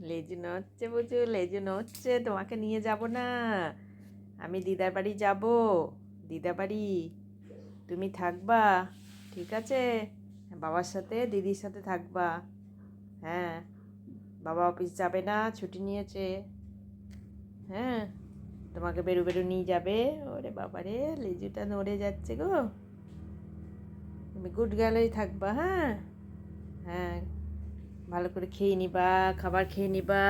লেজু হচ্ছে বুঝু, লেজু হচ্ছে তোমাকে নিয়ে যাব না। আমি দিদার বাড়ি যাব। দিদা বাড়ি, তুমি থাকবা, ঠিক আছে? বাবার সাথে, দিদির সাথে থাকবা। হ্যাঁ বাবা অফিস যাবে না, ছুটি নিয়েছে। হ্যাঁ তোমাকে বেরু বেরু নিয়ে যাবে। ওরে বাবারে, লেজুটা নড়ে যাচ্ছে গো। তুমি গুড গেলেই থাকবা হ্যাঁ? হ্যাঁ ভালো করে খেয়ে নিবা, খাবার খেয়ে নিবা।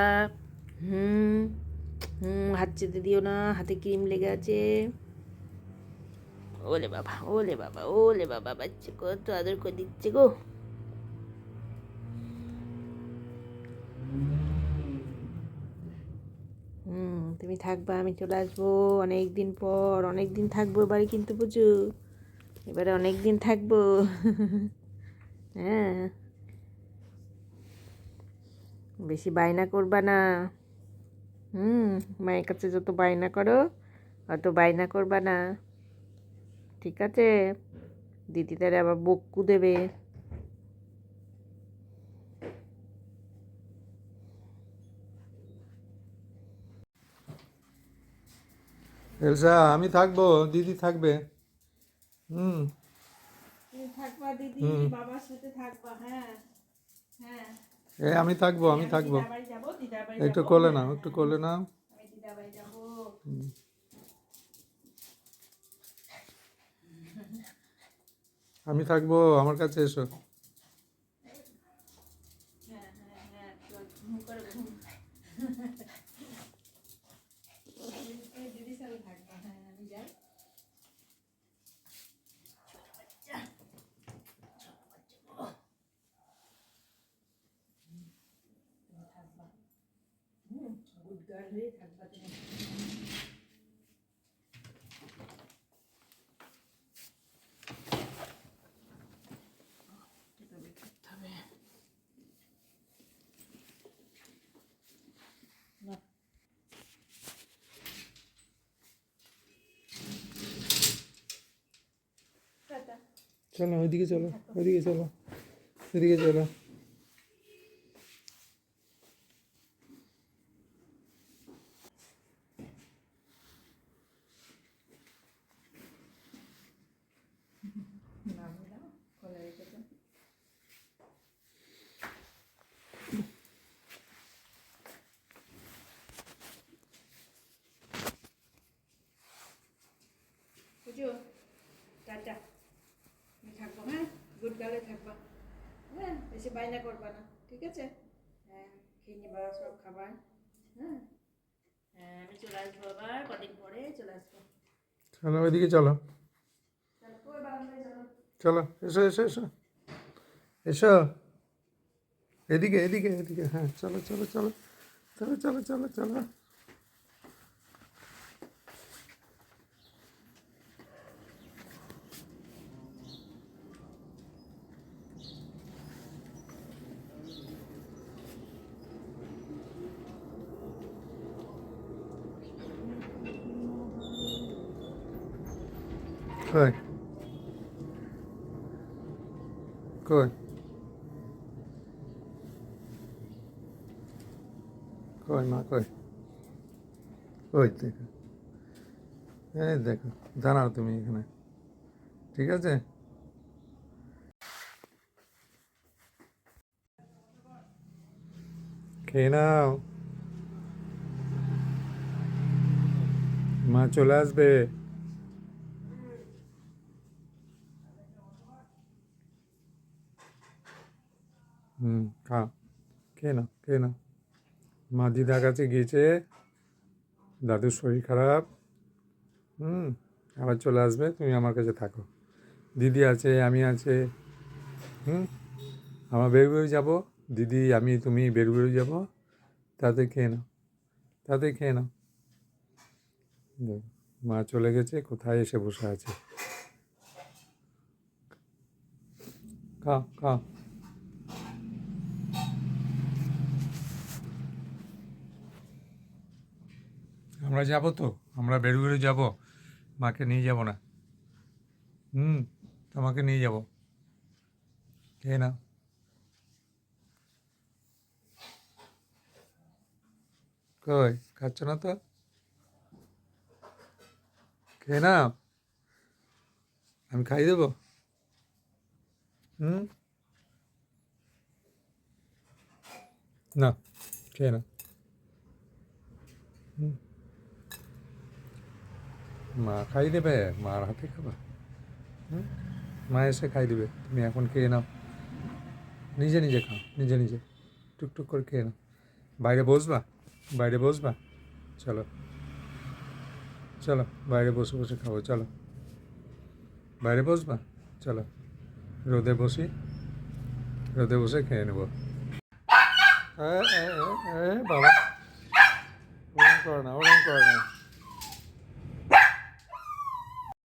হুম হুম, হাত চেতে দিও না, হাতে ক্রিম লেগে আছে। ওলে বাবা ওলে বাবা ওলে বাবা, বাচ্চা কত আদর করে দিচ্ছে গো। হুম, তুমি থাকবা, আমি চলে আসব অনেক দিন পর অনেক দিন থাকব এবারে কিন্তু বুঝু। এবারে অনেক দিন থাকব। হ্যাঁ। বেশি বায়না করবা না। হুম মায়ের কাছে যত বায়না করো অত বায়না করবা না। ঠিক আছে? দিদি তারে আবার বক্কু দেবে। এলসা আমি থাকব দিদি থাকবে। হুম। থাকবা দিদি বাবার সাথে থাকবা হ্যাঁ। হ্যাঁ। এ, আমি থাকব আমি থাকব একটু। কোলে নাও, একটু কোলে নাও আমি থাকব, আমার কাছে এসো হ্যাঁ হ্যাঁ হ্যাঁ চল, ঘুম করে ঘুম তুমি দিদির সাথে থাকবা হ্যাঁ আমি যাই গুড গার্ল হয়ে থাকবা তুমি তবে করতে হবে না টাটা চলো ওইদিকে চলো ওইদিকে চলো ওইদিকে চলো না দাও খোলা রেখে দাও বুঝো টাটা আমি থাকব হ্যাঁ গার্লে থাকবা। হ্যাঁ বেশি বাইনা করবা না ঠিক আছে? হ্যাঁ খেয়ে নিবা সব খাবার। হ্যাঁ। হ্যাঁ আমি চলে আসব আবার কদিন পরে চলে আসব। চলো ওইদিকে চলো। চলো ওই চলো। চলো এসো এসো এসো। এসো। এদিকে এদিকে এদিকে হ্যাঁ চলো চলো চলো। চলো চলো চলো চলো। কই কই কই মা কই ওই দেখো এই দেখো দাঁড়াও তুমি এখানে ঠিক আছে খেয়ে নাও মা চলে আসবে হুম, খা। খেয়ে নাও খেয়ে নাও। মা দিদার কাছে গিয়েছে। দাদুর শরীর খারাপ। হুম, আবার চলে আসবে, তুমি আমার কাছে থাকো। দিদি আছে, আমি আছে। হুম, আমার বেরু বেরু যাব। দিদি, আমি, তুমি বেরু বেরু যাব। তাতে খেয়ে নাও, তাতে খেয়ে নাও। মা চলে গেছে, কোথায় এসে বসে আছে? খাও খাও আমরা যাব তো? আমরা বেরু বেরু যাব। মাকে নিয়ে যাব না। হুম, তোমাকে নিয়ে যাব। খেয়ে নাও। কই, খাচ্ছ না তো? খেয়ে না আমি খাই দেবো। হুম? না, খেয়ে না হুম মা খাই দেবে মার হাতে খাবা? মা এসে খাই দেবে তুমি এখন খেয়ে নাও। নিজে নিজে খাও, নিজে নিজে। টুকটুক করে খেয়ে নাও। বাইরে বসবা? বাইরে বসবা? চলো। চলো, বাইরে বসে বসে খাব, চলো। বাইরে বসবা? চলো। রোদে বসি। রোদে বসে খেয়ে নেব। বাবা। ওরম করে না, ওরম করে না।